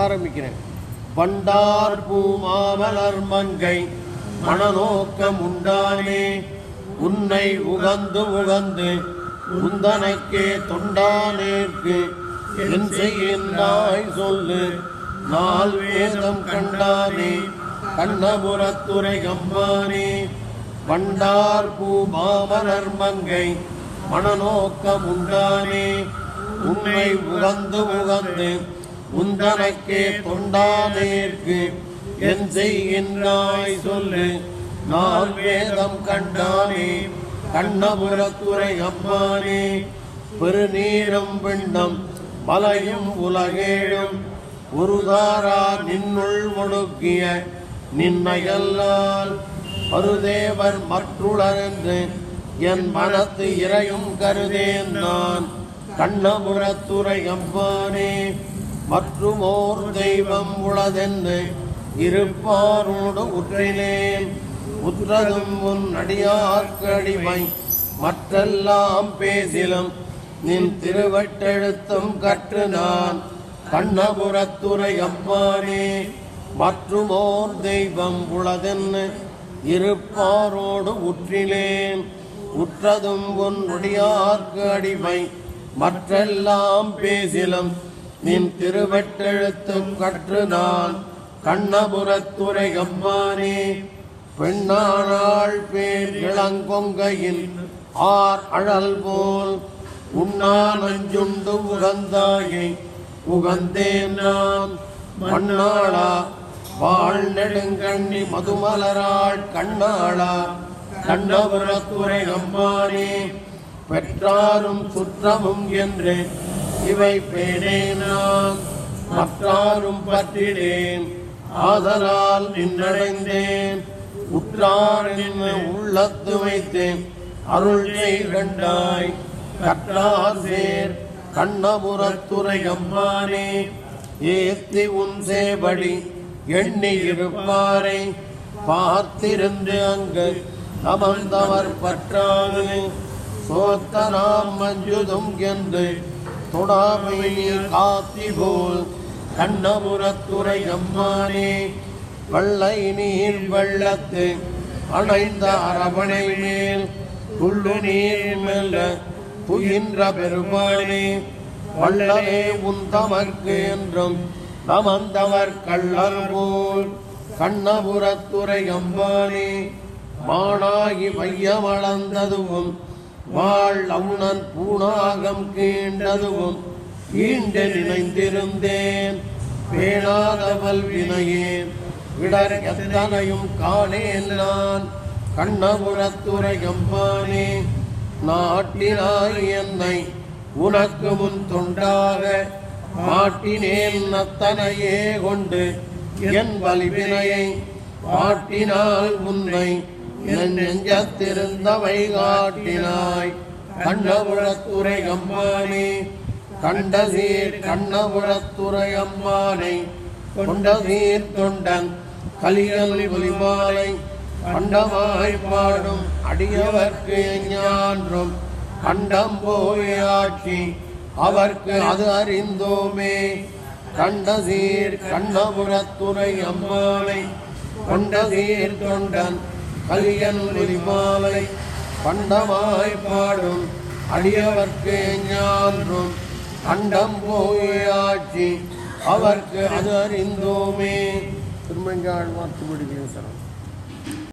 ஆரம்பிக்கிறேன். பண்டார் பூமாமலர் மங்கை மனநோக்கம் உண்டானே உன்னை உகந்து உகந்து உந்தனைக்கே தொண்டானேற்கு என் செய்கின்றாய் சொல்லு. நாள் வேதம் கண்டானே கண்ணபுரத்துறை கம்பானே பண்டார் பூமாமலர் மங்கை மனநோக்கம் உண்டானே உன்னை உகந்து உகந்து உந்தனக்கே தொண்டாதேற்கு என் செய்கின்றாய் சொல்லு. நான் வேதம் கண்டானே கண்ணபுரத்துறை அம்மானே. பெருநீரம் பிண்டம் மலையும் உலகேழும். உருதாரா நின்னுள் முடுக்கிய நின்னையல்லால் மருதேவர் மற்றுளர்ந்து என் மனத்து இறையும் கருதேன் நான். கண்ணபுரத்துறை அம்பானே மற்றும் ஓர் தெய்வம் உளதென்று இருப்பாரோடு உற்றினேன் உற்றதும் உன் அடியார்க்கடிமை மற்றெல்லாம் பேசிலும் நின் திருவட்டெழுத்தும் கற்று நான். கண்ணபுரத்துறை அம்மானே. மற்றும் ஓர் தெய்வம் உளதென்னு இருப்பாரோடு உற்றினேன் உற்றதும் உன் உடையார்க்கு அடிமை. மற்றெல்லாம் பேசிலும் நின் திருவெட்டெழுத்தும் கற்று நான் கண்ணபுரத்துறை அம்மானே பெண்ணானாள் பேர் இளங்கொங்கையில் ஆர் அழல் போல் உண்ணா நஞ்சுண்டு உகந்தாயை உகந்தேன் நான். மண்ணாளா வாழ் நெடுங்கண்ணி மதுமலராள் கண்ணாளா கண்ணபுரத்துறை அம்மானே பெற்றாரும் சுற்றமும் என்று இவை பேனேன் நான் மற்றாரும் பற்றினேன். ஆதலால் நின்றடைந்தேன். உற்றாரின் உள்ளத்து வைத்தேன். அருள் கண்டாய். கற்றார் சேர். கண்ணபுரத்துறை அம்மானே ஏத்தி உன் சேபடி எண்ணி இருப்பாரை. பார்த்திருந்து அங்கு அமர்ந்தவர் பற்றாது. சோத்தனாம் மஞ்சுதும் என்று தொடாமையே காத்தி போல் கண்ணபுரத்துறை அம்மானே வெள்ளை நீர் வெள்ளத்து அணைந்த அரவணை மேல் துள்ளு நீர் மெல்ல புகின்ற பெருமானே வள்ளலே உந்தமர்க்கு என்றும் நமந்தவர் கள்ளர் போல் கண்ணபுரத்துறை அம்பானே மானாகி மையமளந்ததுவும் வாழ் அவுணன் பூணாகம் கீண்டதுவும் ஈண்ட நினைந்திருந்தேன். பேணாத வல்வினையேன் விடர் எத்தனையும் காணேன் நான். கண்ணபுரத்துறை அம்பானே நாட்டினாய் என்னை உனக்கு முன் தொண்டாக. மாட்டினேன் அத்தனையே கொண்டு என் வலிவினையை மாட்டினால் உன்னை நெஞ்சத்திருந்தவை காட்டினாய். கண்ணபுரத்துறை அம்மானே கண்டசீர் கண்ணபுரத்துறை அம்மானை கொண்டசீர் தொண்டன் கலியல் ஒலிமாலை கண்டமாய் பாடும் அடியவர்க்கு ஞான்றும் கண்டம் போயாட்சி அவர்க்கு அது அறிந்தோமே. கண்டசீர் கண்ணபுரத்துறை அம்மானை கொண்டசீர் தொண்டன் கலியன் மாலை பண்டமாய் பாடும் அடியவர்க்கு ஞான்றும் அண்டம் போயாட்சி அவர்க்கு அது அறிந்தோமே. திருமங்காழ்வார் திருவடிகளே சரணம்